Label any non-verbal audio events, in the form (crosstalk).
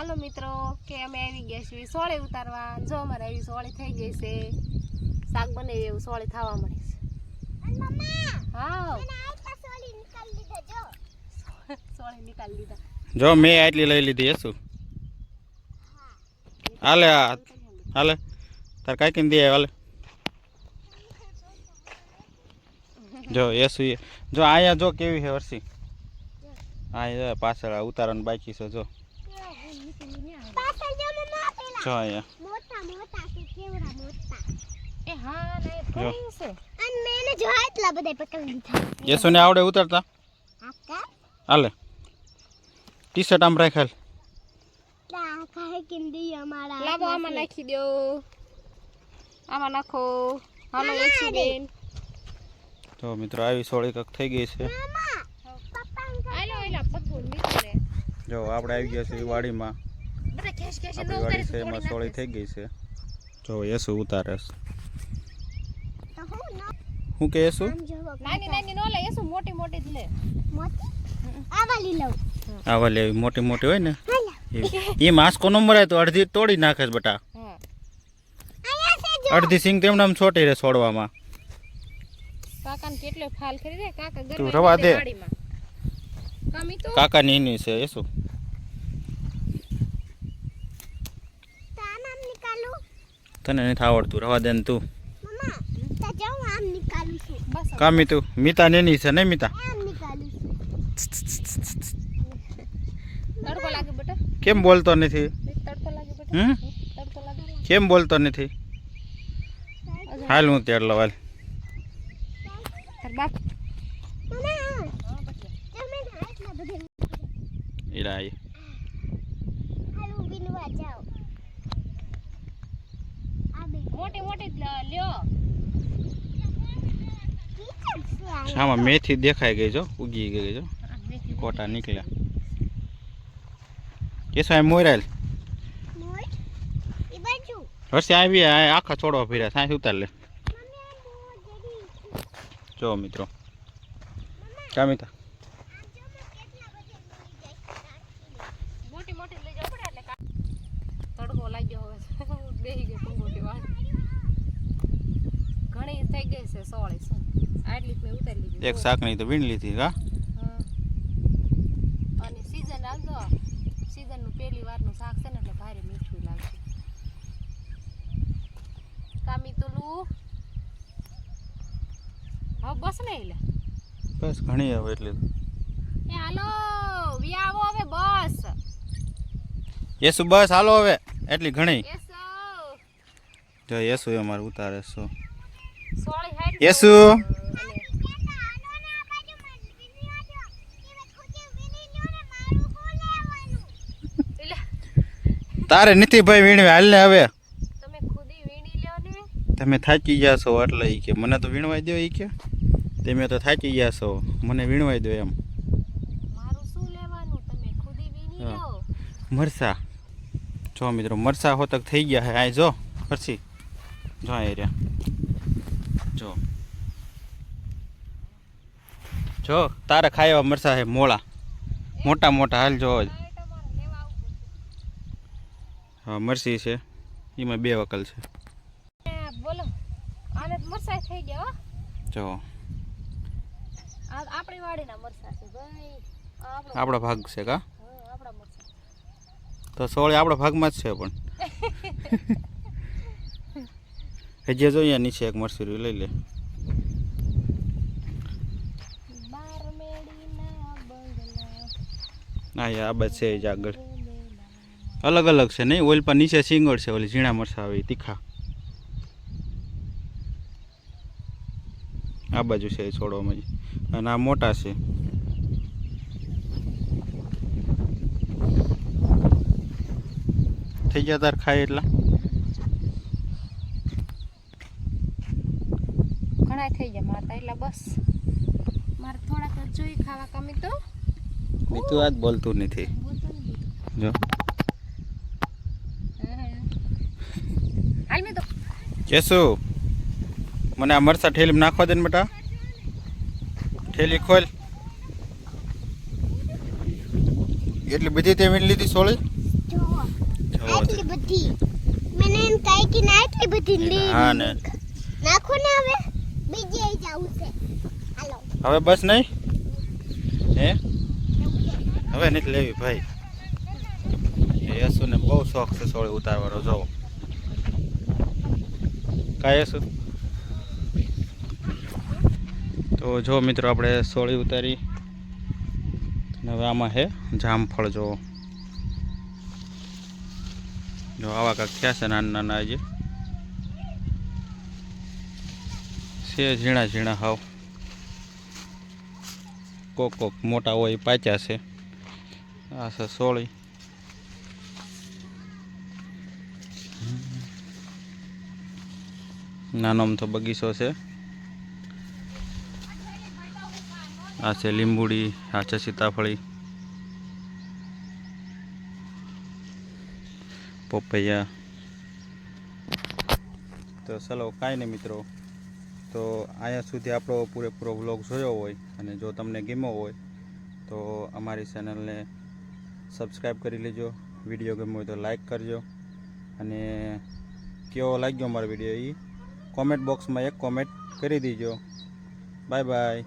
હાલો મિત્રો કે અમે આવી ગયા છીએ સોળે ઉતારવા. જો અમારે આવી સોળી થઈ ગઈ છે. શાક બનાવી એવું સોળે થવા મળે છે. હા સોળી (laughs) નીકાળી લીધા જો. મેં આટલી લઈ લીધી યસુ હાલે હાલે. તાર કાંઈ દે હાલે. જો એસુ એ? જો અહીંયા જો કેવી છે વરસી અહીંયા પાછળ આ ઉતારવાનું બાકી છે જો. જો અહીંયા મોટા મોટા છે કેવડા મોટા એ હા ને ફરી છે. અને મેને જો એટલા બધા પકડી લીધા. યસુને આવડે ઉતરતા. આકા. હાલે. ટી શર્ટ આમ રાખેલ તા કાહે કિંદી અમારા લાવો આમાં નાખી દો. આમાં નાખો. હાલો એસી બેન. તો મિત્રો આવી સોળી કંઈક થઈ ગઈ છે. જો આપણે આવી ગયા છીએ વાડીમાં. આપણી વાડી છે એમાં સોળી થઈ ગઈ છે. જો યસુ ઉતારે હું કે યસુ? નાની નાની નો લે એસું મોટી મોટી જ લે. મોટી? લઉં. આવા લેવી મોટી મોટી હોય ને? એ માસ્કો નો મરે તો અડધી તોડી નાખે છે બટા અડધી સિંગ તેમને આમ છોટી રહે છોડવામાં. કાકાને કેટલો ફાલ કરી દે કાકા તું રવા દે. વાડીમાં. કમી તો કાકા ની એની છે યસુ તો આમ આમ નીકાળું તને નથી આવડતું. રવા દે તું મમ્મા તો. જો હું આમ નીકાળું છું બસ કામી તું. મિતા નેની છે નહીં મિતા? આમ નીકાળું છું તડકો લાગે બેટા. કેમ બોલતો નથી? તડકો લાગે બેટા. હમ? કેમ બોલતો નથી? હાલ હું તેડ લો હાલ. તાર બાપ. મમ્મા તમે ના એટલા બધા ઈરા આઈ હાલું બીનવા જાઓ આ બે મોટી મોટી જ લ- લ્યો કિચન છે આ આમાં મેથી દેખાઈ ગઈ જો, ઉગી ગઈ જો. કોટા નીકળ્યા. કેસો આ મોરાયેલ મોટ એ બાજુ હર્ષે આવી, આ આખા છોડવા ફર્યા સાંજ ઉતાર લે. મમ્મી આ મોટ જેડી જો મિત્રો, કામિતા. મોટી મોટી લઈ જાવ પડે એટલે કા- તડકો લાગ્યો હવે. (laughs) બેહી ગઈ થઈ ગઈ છે સોળી શું? આટલી મેં ઉતારી લીધી. એક શાકની તો વીણ લીધી. અને સીઝન આવજો સીઝનનું પહેલી વારનું શાક છે ને એટલે ભારે મીઠું લાગશે. કામી તુલું? હવે બસ ને એટલે બસ ઘણી હવે એટલે. એ હાલો વ્યાવો હવે બસ. યેસુ બસ હાલો હવે. એટલી ઘણી. યસો. જો યેસુ અમારે ઉતારે હાઈટ યેસુ તારે નથી ભાઈ વીણવે હાલ ને હવે. તમે થાકી ગયા છો એટલે એ કે મને તો વીણવાઈ દો એ કે. તમે તો થાકી ગયા છો મને વીણવાઈ દો એમ. મરસા. જો મિત્રો મરસા હોતક થઈ ગયા હે આ જો પછી જો આ રહ્યા. જો તારે ખાવા મરસા હે મોળા. મોટા મોટા હાલ જો. હા મરસી છે. એમાં બે વકલ છે. બોલો. આને તો થઈ ગયા જો. આપણી વાડીના મરસા છે ભાઈ. આપણો આપણો ભાગ છે કા? તો સોળી આપણા ભાગમાં જ છે પણ. (laughs) હજી જોઈએ નીચે એક મરસી લઈ લે. યાર આ બસ છે જ આગળ. અલગ અલગ છે નહીં? ઓઇલ પર નીચે સિંગળ છે, ઓલી ઝીણા મરસા આવે, તીખા. આ બાજુ છે, એ છોડવામાં અને આ મોટા છે. થઈ ગયા તાર ખાય એટલા? ઘણા થઈ ગયા, મારા એટલે બસ. મારે થોડાક જોઈ ખાવા કમી તો. મીતું આજ બોલતું નથી. જો. કેસુ મને આ મરસા ઠેલી નાખવા દે ને બેટા. ઠેલી ખોલ. એટલી બધી તે વીણ લીધી સોળી? જો. બધી. મને એમ કાંઈ કે ના આટલી બધી લી હા ને. નાખો ને હવે. બીજે જવું છે. હાલો. હવે બસ નહીં? હે? હવે નથી લેવી, ભાઈ. એ યશુને બહુ શોખ છે સોળી ઉતારવાનો જોવો કાંઈ યશુ તો જો મિત્રો, આપણે સોળી ઉતારી. હવે આમાં હે, જામફળ જો. જો આવા કાંક થયા છે નાના નાના હજી છે ઝીણા ઝીણા હાવ. કોક કોક મોટા હોય એ પાચ્યા છે. આ છે સોળી. નાનો અમથો બગીચો છે. આ છે લીંબુડી, આ છે સીતાફળી. પોપૈયા. તો ચલો, કાંઈ નહીં મિત્રો. તો અહીંયા સુધી આપણો પૂરેપૂરો વ્લોગ જોયો હોય અને જો તમને ગમ્યો હોય, તો અમારી ચેનલને સબસ્ક્રાઈબ કરી લેજો વીડિયો ગમ્યો હોય તો લાઈક કરજો અને કેવો લાગ્યો અમારો વીડિયો એ કોમેન્ટ બોક્સમાં એક કોમેન્ટ કરી દેજો. Bye bye